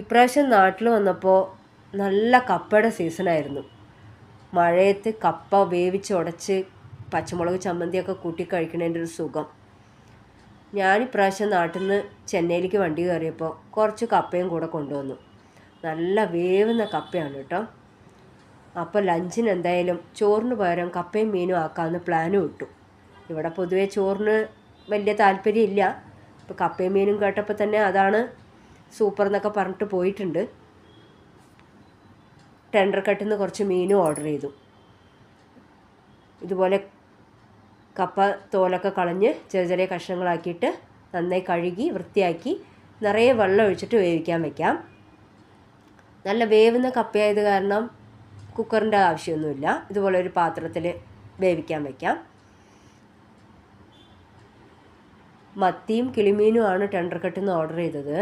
ഇപ്രാവശ്യം നാട്ടിൽ വന്നപ്പോൾ നല്ല കപ്പയുടെ സീസണായിരുന്നു. മഴയത്ത് കപ്പ വേവിച്ച് ഉടച്ച് പച്ചമുളക് ചമ്മന്തിയൊക്കെ കൂട്ടി കഴിക്കണതിന്റെ ഒരു സുഖം. ഞാൻ ഇപ്രാവശ്യം നാട്ടിൽ നിന്ന് ചെന്നൈയിലേക്ക് വണ്ടി കയറിയപ്പോൾ കുറച്ച് കപ്പയും കൂടെ കൊണ്ടുവന്നു. നല്ല വേവുന്ന കപ്പയാണ് കേട്ടോ. അപ്പോൾ ലഞ്ചിന് എന്തായാലും ചോറിന് പകരം കപ്പയും മീനും ആക്കാമെന്ന് പ്ലാനും ഇട്ടു. ഇവിടെ പൊതുവേ ചോറിന് വലിയ താല്പര്യമില്ല. ഇപ്പോൾ കപ്പയും മീനും കേട്ടപ്പോൾ തന്നെ അതാണ് സൂപ്പർ എന്നൊക്കെ പറഞ്ഞിട്ട് പോയിട്ടുണ്ട്. ടെൻഡർ കട്ടിൽ നിന്ന് കുറച്ച് മീനും ഓർഡർ ചെയ്തു. ഇതുപോലെ കപ്പ തോലൊക്കെ കളഞ്ഞ് ചെറിയ ചെറിയ കഷ്ണങ്ങളാക്കിയിട്ട് നന്നായി കഴുകി വൃത്തിയാക്കി നിറയെ വെള്ളം ഒഴിച്ചിട്ട് വേവിക്കാൻ വെക്കാം. നല്ല വേവുന്ന കപ്പയായത് കാരണം കുക്കറിന്റെ ആവശ്യമൊന്നുമില്ല. ഇതുപോലെ ഒരു പാത്രത്തിൽ വേവിക്കാൻ വെക്കാം. മത്തിയും കിളിമീനുമാണ് ടെൻഡർ കട്ടിൽ നിന്ന് ഓർഡർ ചെയ്തത്.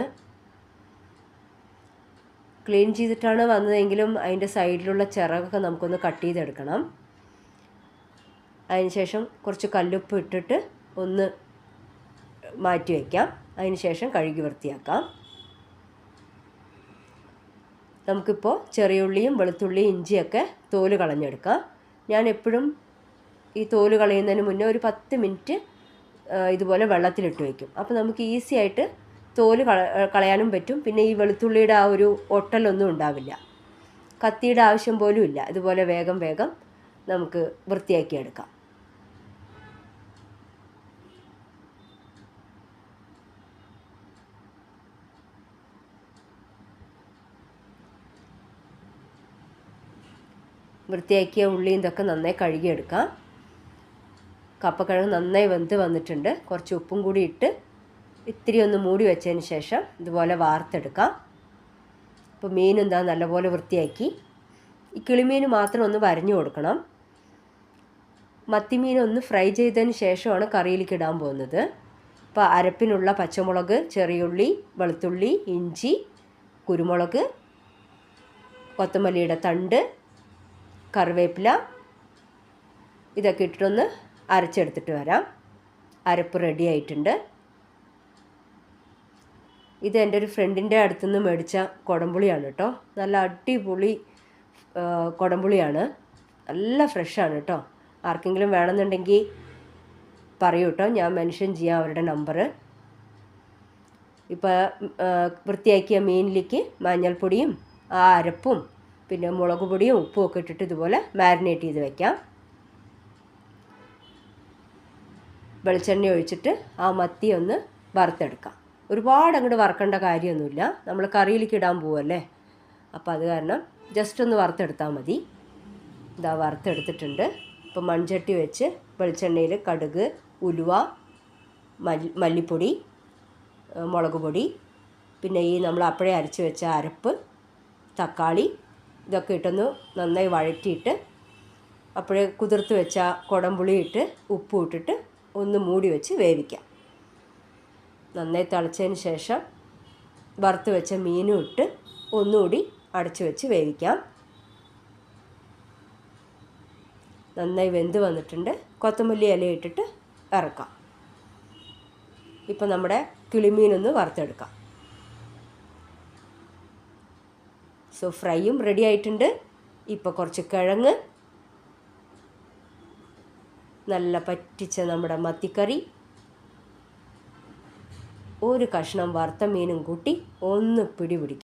ക്ലീൻ ചെയ്തിട്ടാണ് വന്നതെങ്കിലും അതിന്റെ സൈഡിലുള്ള ചിറകൊക്കെ നമുക്കൊന്ന് കട്ട് ചെയ്തെടുക്കണം. അതിനുശേഷം കുറച്ച് കല്ലുപ്പ് ഇട്ടിട്ട് ഒന്ന് മാറ്റി വയ്ക്കാം. അതിനുശേഷം കഴുകി വൃത്തിയാക്കാം. നമുക്കിപ്പോൾ ചെറിയുള്ളിയും വെളുത്തുള്ളിയും ഇഞ്ചിയൊക്കെ തോൽ കളഞ്ഞെടുക്കാം. ഞാൻ എപ്പോഴും ഈ തോൽ കളയുന്നതിന് മുന്നേ ഒരു പത്ത് മിനിറ്റ് ഇതുപോലെ വെള്ളത്തിലിട്ട് വയ്ക്കും. അപ്പോൾ നമുക്ക് ഈസി ആയിട്ട് തോൽ കള കളയാനും പറ്റും. പിന്നെ ഈ വെളുത്തുള്ളിയുടെ ആ ഒരു ഒട്ടലൊന്നും ഉണ്ടാവില്ല. കത്തിയുടെ ആവശ്യം പോലും ഇല്ല. ഇതുപോലെ വേഗം വേഗം നമുക്ക് വൃത്തിയാക്കിയെടുക്കാം വൃത്തിയാക്കിയ ഉള്ളിയും ഇതൊക്കെ നന്നായി കഴുകിയെടുക്കാം. കപ്പക്കിഴങ്ങ് നന്നായി വെന്ത് വന്നിട്ടുണ്ട്. കുറച്ച് ഉപ്പും കൂടി ഇട്ട് ഇത്തിരി ഒന്ന് മൂടി വെച്ചതിന് ശേഷം ഇതുപോലെ വാർത്തെടുക്കാം. അപ്പോൾ മീൻ എന്താ നല്ലപോലെ വൃത്തിയാക്കി. ഈ കിളിമീൻ മാത്രം ഒന്ന് വരഞ്ഞു കൊടുക്കണം. മത്തിമീൻ ഒന്ന് ഫ്രൈ ചെയ്തതിന് ശേഷമാണ് കറിയിലേക്ക് ഇടാൻ പോകുന്നത്. അപ്പോൾ അരപ്പിനുള്ള പച്ചമുളക് ചെറിയുള്ളി വെളുത്തുള്ളി ഇഞ്ചി കുരുമുളക് കൊത്തമല്ലിയുടെ തണ്ട് കറിവേപ്പില ഇതൊക്കെ ഇട്ടിട്ടൊന്ന് അരച്ചെടുത്തിട്ട് വരാം. അരപ്പ് റെഡി ആയിട്ടുണ്ട്. ഇത് എന്റെ ഒരു ഫ്രണ്ടിന്റെ അടുത്തുനിന്ന് മേടിച്ച കുടംപുളിയാണ് കേട്ടോ. നല്ല അടിപൊളി കുടംപുളിയാണ്. നല്ല ഫ്രഷാണ് കേട്ടോ. ആർക്കെങ്കിലും വേണമെന്നുണ്ടെങ്കിൽ പറയൂ കേട്ടോ. ഞാൻ മെൻഷൻ ചെയ്യാം അവരുടെ നമ്പർ. ഇപ്പോൾ വൃത്തിയാക്കിയ മീനിലേക്ക് മഞ്ഞൾപ്പൊടിയും ആ അരപ്പും പിന്നെ മുളക് പൊടിയും ഉപ്പും ഒക്കെ ഇട്ടിട്ട് ഇതുപോലെ മാരിനേറ്റ് ചെയ്ത് വെക്കാം. വെളിച്ചെണ്ണ ഒഴിച്ചിട്ട് ആ മത്തി ഒന്ന് വറുത്തെടുക്കാം. ഒരുപാട് അങ്ങോട്ട് വറക്കേണ്ട കാര്യമൊന്നുമില്ല. നമ്മൾ കറിയിലേക്ക് ഇടാൻ പോവല്ലേ? അപ്പോൾ അത് കാരണം ജസ്റ്റ് ഒന്ന് വറുത്തെടുത്താൽ മതി. ഇതാ വറുത്തെടുത്തിട്ടുണ്ട്. ഇപ്പോൾ മൺചട്ടി വെച്ച് വെളിച്ചെണ്ണയിൽ കടുക് ഉലുവ മല്ലി മല്ലിപ്പൊടി മുളക് പൊടി പിന്നെ ഈ നമ്മൾ അപ്പോഴേ അരച്ച് വെച്ച അരപ്പ് തക്കാളി ഇതൊക്കെ ഇട്ടൊന്ന് നന്നായി വഴറ്റിയിട്ട് അപ്പോഴേ കുതിർത്ത് വെച്ച കുടംപുളി ഇട്ട് ഉപ്പ് ഇട്ടിട്ട് ഒന്ന് മൂടി വെച്ച് വേവിക്കാം. നന്നായി തിളച്ചതിന് ശേഷം വറുത്ത് വെച്ച മീനും ഇട്ട് ഒന്നുകൂടി അടച്ചു വെച്ച് വേവിക്കാം. നന്നായി വെന്ത് വന്നിട്ടുണ്ട്. കൊത്തമല്ലി ഇല ഇട്ടിട്ട് ഇറക്കാം. ഇപ്പം നമ്മുടെ കിളിമീനൊന്ന് വറുത്തെടുക്കാം. സോ ഫ്രൈയും റെഡി ആയിട്ടുണ്ട്. ഇപ്പോൾ കുറച്ച് കിഴങ്ങ് നല്ല പറ്റിച്ച നമ്മുടെ മത്തിക്കറി ഒരു കഷ്ണം വറുത്ത മീനും കൂട്ടി ഒന്ന് പിടി പിടിക്കും